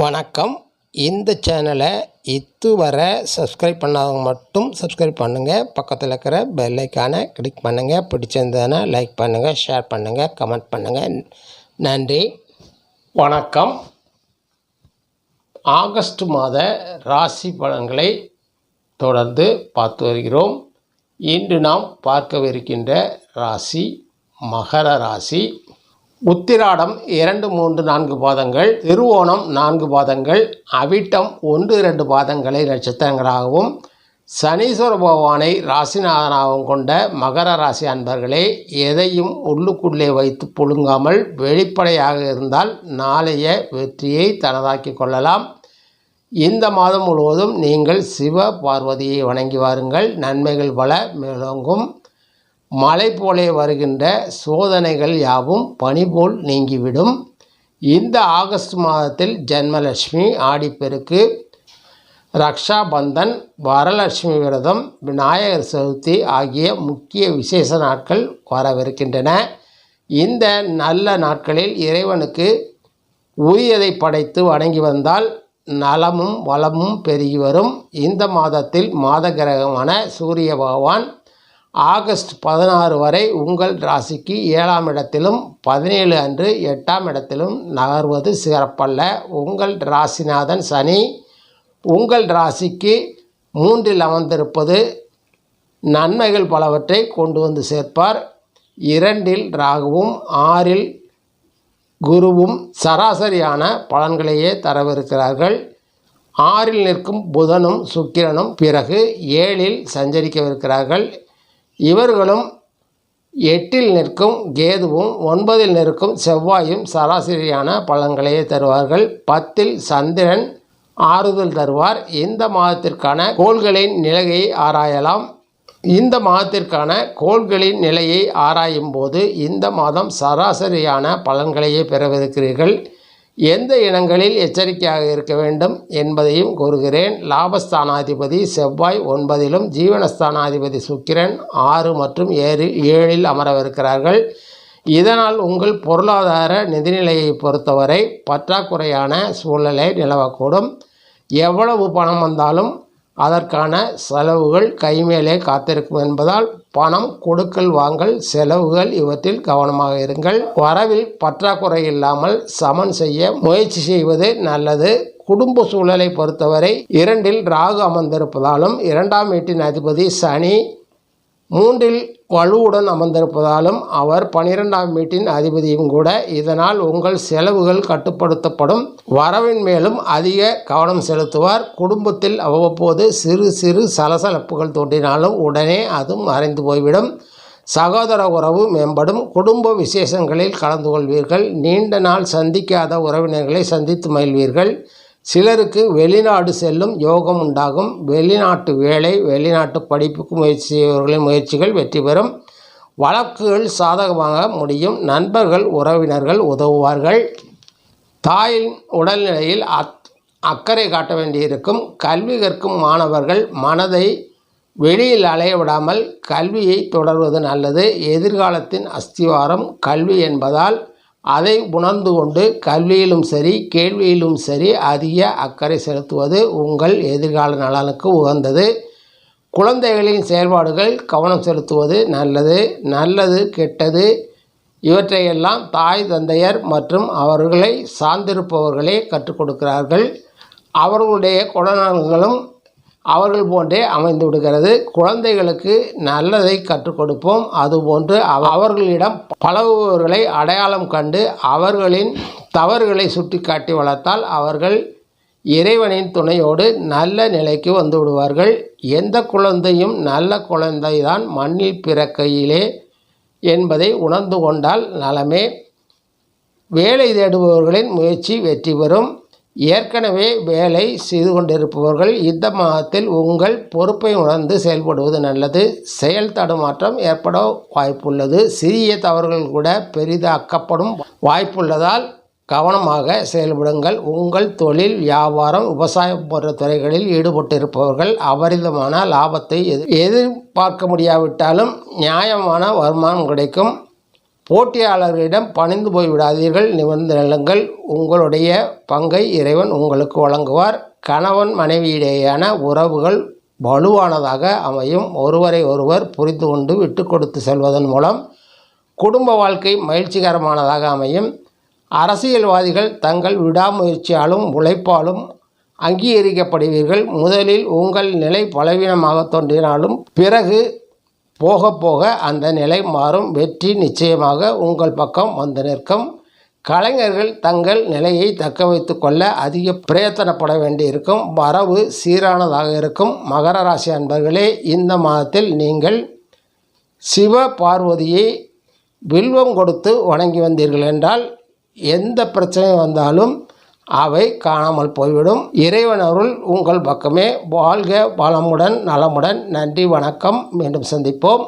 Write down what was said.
வணக்கம். இந்த சேனலை இதுவரை சப்ஸ்கிரைப் பண்ணாதவங்க மட்டும் சப்ஸ்கிரைப் பண்ணுங்கள் பக்கத்தில் இருக்கிற பெல்லைக்கானை கிளிக் பண்ணுங்கள் பிடிச்சிருந்ததுன்னா லைக் பண்ணுங்கள் ஷேர் பண்ணுங்கள் கமெண்ட் பண்ணுங்கள் நன்றி. வணக்கம். ஆகஸ்ட் மாத ராசி பலன்களை தொடர்ந்து பார்த்து வருகிறோம். இன்று நாம் பார்க்கவிருக்கின்ற ராசி மகர ராசி. உத்திராடம் இரண்டு மூன்று நான்கு பாதங்கள் திருவோணம் நான்கு பாதங்கள் அவிட்டம் ஒன்று இரண்டு பாதங்களை நட்சத்திரங்களாகவும் சனீஸ்வர பகவானை ராசிநாதனாகவும் கொண்ட மகர ராசி அன்பர்களே எதையும் உள்ளுக்குள்ளே வைத்து புழுங்காமல் வெளிப்படையாக இருந்தால் நாளைய வெற்றியை தனதாக்கி கொள்ளலாம். இந்த மாதம் முழுவதும் நீங்கள் சிவ பார்வதியை வணங்கி வாருங்கள். நன்மைகள் பல மேலோங்கும். மலை போலே வருகின்ற சோதனைகள் யாவும் பனி போல் நீங்கிவிடும். இந்த ஆகஸ்ட் மாதத்தில் ஜென்மலட்சுமி ஆடிப்பெருக்கு ரக்ஷாபந்தன் வரலட்சுமி விரதம் விநாயகர் சதுர்த்தி ஆகிய முக்கிய விசேஷ நாட்கள் வரவிருக்கின்றன. இந்த நல்ல நாட்களில் இறைவனுக்கு உரியதை படைத்து வணங்கி வந்தால் நலமும் வளமும் பெருகி வரும். இந்த மாதத்தில் மாத கிரகமான சூரிய பகவான் ஆகஸ்ட் பதினாறு வரை உங்கள் ராசிக்கு ஏழாம் இடத்திலும் பதினேழு அன்று எட்டாம் இடத்திலும் நகர்வது சிறப்பல்ல. உங்கள் ராசிநாதன் சனி உங்கள் ராசிக்கு மூன்றில் அமர்ந்திருப்பது நன்மைகள் பலவற்றை கொண்டு வந்து சேர்ப்பார். இரண்டில் ராகுவும் ஆறில் குருவும் சராசரியான பலன்களையே தரவிருக்கிறார்கள். ஆறில் நிற்கும் புதனும் சுக்கிரனும் பிறகு ஏழில் சஞ்சரிக்கவிருக்கிறார்கள். இவர்களும் எட்டில் நிற்கும் கேதுவும் ஒன்பதில் நிற்கும் செவ்வாயும் சராசரியான பலன்களையே தருவார்கள். பத்தில் சந்திரன் ஆறுதல் தருவார். இந்த மாதத்திற்கான கோள்களின் நிலையை ஆராயலாம். இந்த மாதத்திற்கான கோள்களின் நிலையை ஆராயும் போது இந்த மாதம் சராசரியான பலன்களையே பெறவிருக்கிறீர்கள். எந்த இடங்களில் எச்சரிக்கையாக இருக்க வேண்டும் என்பதையும் கூறுகிறேன். லாபஸ்தானாதிபதி செவ்வாய் ஒன்பதிலும் ஜீவனஸ்தானாதிபதி சுக்கிரன் ஆறு மற்றும் ஏழு ஏழில் அமரவிருக்கிறார்கள். இதனால் உங்கள் பொருளாதார நிதிநிலையை பொறுத்தவரை பற்றாக்குறையான சூழ்நிலை நிலவக்கூடும். எவ்வளவு பணம் வந்தாலும் அதற்கான செலவுகள் கைமேலே காத்திருக்கும் என்பதால் பணம் கொடுக்கல் வாங்கல் செலவுகள் இவற்றில் கவனமாக இருங்கள். வரவில் பற்றாக்குறை இல்லாமல் சமன் செய்ய முயற்சி செய்வது நல்லது. குடும்ப சூழலை பொறுத்தவரை இரண்டில் ராகு அமர்ந்திருப்பதாலும் இரண்டாம் வீட்டின் அதிபதி சனி மூன்றில் வலுவுடன் அமர்ந்திருப்பதாலும் அவர் பனிரெண்டாம் வீட்டின் அதிபதியும் கூட. இதனால் உங்கள் செலவுகள் கட்டுப்படுத்தப்படும். வரவின் மேலும் அதிக கவனம் செலுத்துவார். குடும்பத்தில் அவ்வப்போது சிறு சிறு சலசலப்புகள் தோன்றினாலும் உடனே அதுவும் மறைந்து போய்விடும். சகோதர உறவு மேம்படும். குடும்ப விசேஷங்களில் கலந்து கொள்வீர்கள். நீண்ட நாள் சந்திக்காத உறவினர்களை சந்தித்து மகிழ்வீர்கள். சிலருக்கு வெளிநாடு செல்லும் யோகம் உண்டாகும். வெளிநாட்டு வேலை வெளிநாட்டு படிப்புக்கு முயற்சி செய்பவர்களின் முயற்சிகள் வெற்றி பெறும். வழக்குகள் சாதகமாக முடியும். நண்பர்கள் உறவினர்கள் உதவுவார்கள். தாயின் உடல்நிலையில் அக் அக்கறை காட்ட வேண்டியிருக்கும். கல்வி கற்கும் மாணவர்கள் மனதை வெளியில் அலைய விடாமல் கல்வியை தொடர்வது நல்லது. எதிர்காலத்தின் அஸ்திவாரம் கல்வி என்பதால் அதை உணர்ந்து கொண்டு கல்வியிலும் சரி கேள்வியிலும் சரி அதிக அக்கறை செலுத்துவது உங்கள் எதிர்கால நலனுக்கு உகந்தது. குழந்தைகளின் செயல்பாடுகள் கவனம் செலுத்துவது நல்லது நல்லது கெட்டது. இவற்றையெல்லாம் தாய் தந்தையர் மற்றும் அவர்களை சார்ந்திருப்பவர்களே கற்றுக் கொடுக்கிறார்கள். அவர்களுடைய குணநலன்களும் அவர்கள் போன்றே அமைந்து விடுகிறது. குழந்தைகளுக்கு நல்லதை கற்றுக் கொடுப்போம். அதுபோன்று அவர்களிடம் பழகுபவர்களை அடையாளம் கண்டு அவர்களின் தவறுகளை சுட்டிக்காட்டி வளர்த்தால் அவர்கள் இறைவனின் துணையோடு நல்ல நிலைக்கு வந்து விடுவார்கள். எந்த குழந்தையும் நல்ல குழந்தைதான் மண்ணில் பிறக்கையிலே என்பதை உணர்ந்து கொண்டால் நலமே. வேலை தேடுபவர்களின் முயற்சி வெற்றி பெறும். ஏற்கனவே வேலை செய்து கொண்டிருப்பவர்கள் இந்த மாதத்தில் உங்கள் பொறுப்பை உணர்ந்து செயல்படுவது நல்லது. செயல் தடுமாற்றம் ஏற்பட வாய்ப்புள்ளது. சிறிய தவறுகள் கூட பெரிதாக்கப்படும் வாய்ப்புள்ளதால் கவனமாக செயல்படுங்கள். உங்கள் தொழில் வியாபாரம் விவசாயம் போன்ற துறைகளில் ஈடுபட்டிருப்பவர்கள் அபரிதமான லாபத்தை எதிர்பார்க்க முடியாவிட்டாலும் நியாயமான வருமானம் கிடைக்கும். போட்டியாளர்களிடம் பணிந்து போய் விடாதீர்கள். நிமிர்ந்து நில்லுங்கள் உங்களுடைய பங்கை இறைவன் உங்களுக்கு வழங்குவார். கணவன் மனைவியிடையேயான உறவுகள் வலுவானதாக அமையும். ஒருவரை ஒருவர் புரிந்து கொண்டு விட்டு கொடுத்து செல்வதன் மூலம் குடும்ப வாழ்க்கை மகிழ்ச்சிகரமானதாக அமையும். அரசியல்வாதிகள் தங்கள் விடாமுயற்சியாலும் உழைப்பாலும் அங்கீகரிக்கப்படுவீர்கள். முதலில் உங்கள் நிலை பலவீனமாக தோன்றினாலும் பிறகு போக போக அந்த நிலை மாறும். வெற்றி நிச்சயமாக உங்கள் பக்கம் வந்து நிற்கும். கலைஞர்கள் தங்கள் நிலையை தக்க வைத்து கொள்ள அதிக பிரயத்தனப்பட வேண்டியிருக்கும். வரவு சீரானதாக இருக்கும். மகர ராசி அன்பர்களே இந்த மாதத்தில் நீங்கள் சிவ பார்வதியை வில்வம் கொடுத்து வணங்கி வந்தீர்கள் என்றால் எந்த பிரச்சனை வந்தாலும் அவை காணாமல் போய்விடும். இறைவன் அருள் உங்கள் பக்கமே. வாழ்க வளமுடன் நலமுடன். நன்றி வணக்கம். மீண்டும் சந்திப்போம்.